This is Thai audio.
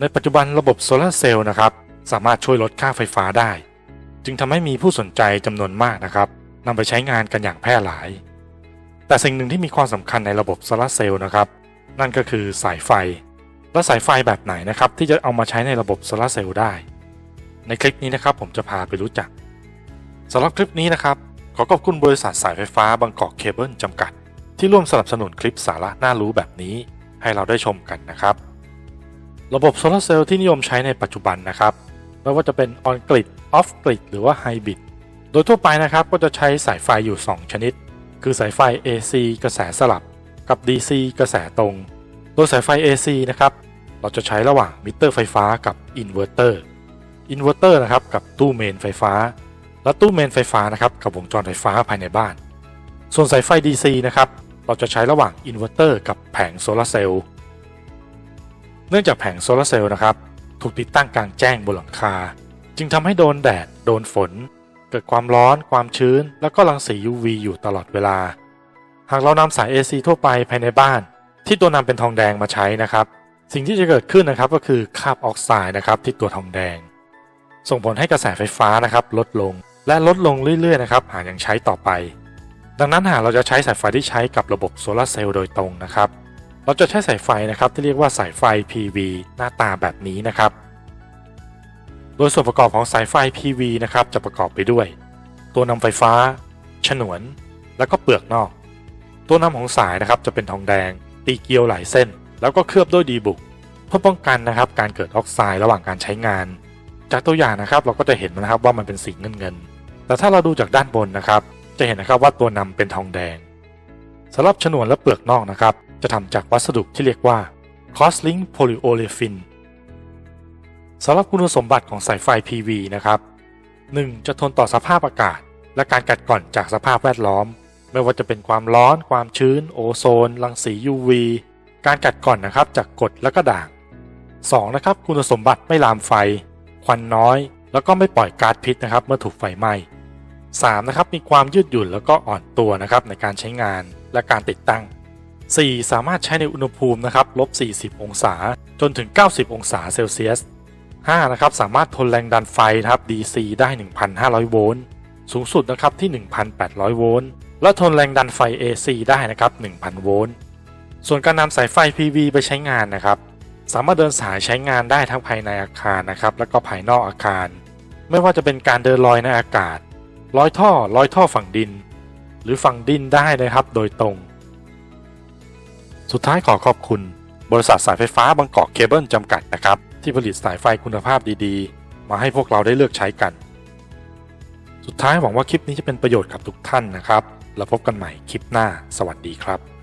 ในปัจจุบันระบบโซลาร์เซลล์นะครับสามารถช่วยลดค่าไฟฟ้าได้ จึงทำให้มีผู้สนใจจำนวนมากนะครับนำไปใช้งานกันอย่างแพร่หลาย แต่สิ่งหนึ่งที่มีความสำคัญในระบบโซลาร์เซลล์นะครับ นั่นก็คือสายไฟ และสายไฟแบบไหนนะครับที่จะเอามาใช้ในระบบโซลาร์เซลล์ได้ ในคลิปนี้นะครับผมจะพาไปรู้จักสำหรับคลิปนี้นะครับ ขอขอบคุณบริษัทสายไฟฟ้าบางกอกเคเบิลจำกัด ที่ร่วมสนับสนุนคลิปสาระน่ารู้แบบนี้ ให้เราได้ชมกันนะครับ ระบบโซลาร์เซลล์ที่นิยมใช้ในปัจจุบันนะครับ ไม่ว่าจะเป็น on grid off grid หรือว่า hybrid โดยทั่วไปนะครับก็จะใช้สายไฟอยู่ 2 ชนิด คือสายไฟ AC กระแสสลับ กับ DC กระแสตรง โดยสายไฟ AC นะครับเราจะใช้ระหว่างมิเตอร์ไฟฟ้ากับอินเวอร์เตอร์อินเวอร์เตอร์นะครับกับตู้เมนไฟฟ้า และตู้เมนไฟฟ้านะครับกับวงจรไฟฟ้าภายในบ้าน ส่วนสายไฟ DC นะครับเราจะใช้ระหว่างอินเวอร์เตอร์กับแผงโซลาร์เซลล์ เนื่องจากแผงโซลาร์เซลล์นะครับถูกติดตั้งกลางแจ้งบนหลังคา จึงทำให้โดนแดด โดนฝน เกิดความร้อน ความชื้น แล้วก็รังสี UV อยู่ตลอดเวลา หากเรานำสาย AC ทั่วไปภายในบ้าน ที่ตัวนำเป็นทองแดงมาใช้นะครับ สิ่งที่จะเกิดขึ้นนะครับก็คือคาบออกไซด์นะครับที่ตัวทองแดง ส่งผลให้กระแสไฟฟ้านะครับลดลงและลดลงเรื่อยๆนะครับหากยังใช้ต่อไป ดังนั้นหากเราจะใช้สายไฟที่ใช้กับระบบโซลาร์เซลล์โดยตรงนะครับ เราจะใช้สายไฟนะครับที่เรียกว่าสายไฟ PV หน้าตาแบบนี้นะครับ โดยส่วนประกอบของสายไฟ PV นะครับจะประกอบไปด้วย ตัวนำไฟฟ้า ฉนวน แล้วก็เปลือกนอก ตัวนำของสายนะครับจะเป็นทองแดง ตีเกลียวหลายเส้น แล้วก็เคลือบด้วยดีบุกเพื่อป้องกันนะครับการเกิดออกไซด์ระหว่างการใช้งาน จากตัวอย่างนะครับเราก็จะเห็นนะครับว่ามันเป็นสีเงินเงินๆแต่ถ้าเราดูจากด้านบนนะครับ จะเห็นนะครับว่าตัวนำเป็นทองแดงสำหรับฉนวนและเปลือกนอกนะครับ จะทำจากวัสดุที่เรียกว่า cross-link polyolefin สำหรับคุณสมบัติของสายไฟ PV นะครับ 1. จะทนต่อสภาพอากาศ และการกัดกร่อนจากสภาพแวดล้อม ไม่ว่าจะเป็นความร้อน ความชื้น โอโซน รังสี UV การกัดกร่อนนะครับจากกรดและก็ด่าง 2. นะครับคุณสมบัติไม่ลามไฟ ควันน้อย แล้วก็ไม่ปล่อยก๊าซพิษนะครับเมื่อถูกไฟไหม้ 3. นะครับมีความยืดหยุ่นแล้วก็อ่อนตัวนะครับในการใช้งานและการติดตั้ง 4. สามารถใช้ในอุณหภูมินะครับลบ 40 องศา จนถึง 90 องศาเซลเซียส 5. นะครับสามารถทนแรงดันไฟนะครับ DC ได้ 1,500 โวลต์สูงสุดนะครับที่ 1,800 โวลต์และทนแรงดันไฟ AC ได้นะครับ 1,000 โวลต์ส่วนการนำสายไฟ PV ไปใช้งานนะครับ สามารถเดินสายใช้งานได้ทั้งภายในอาคารนะครับ และก็ภายนอกอาคาร ไม่ว่าจะเป็นการเดินลอยในอากาศลอยท่อลอยท่อฝั่งดิน หรือฝั่งดินได้นะครับโดยตรง สุดท้ายขอขอบคุณ บริษัทสายไฟฟ้าบางกอกเคเบิลจำกัดนะครับ ที่ผลิตสายไฟคุณภาพดีๆ มาให้พวกเราได้เลือกใช้กัน สุดท้ายหวังว่าคลิปนี้จะเป็นประโยชน์กับทุกท่านนะครับ แล้วพบกันใหม่คลิปหน้า สวัสดีครับ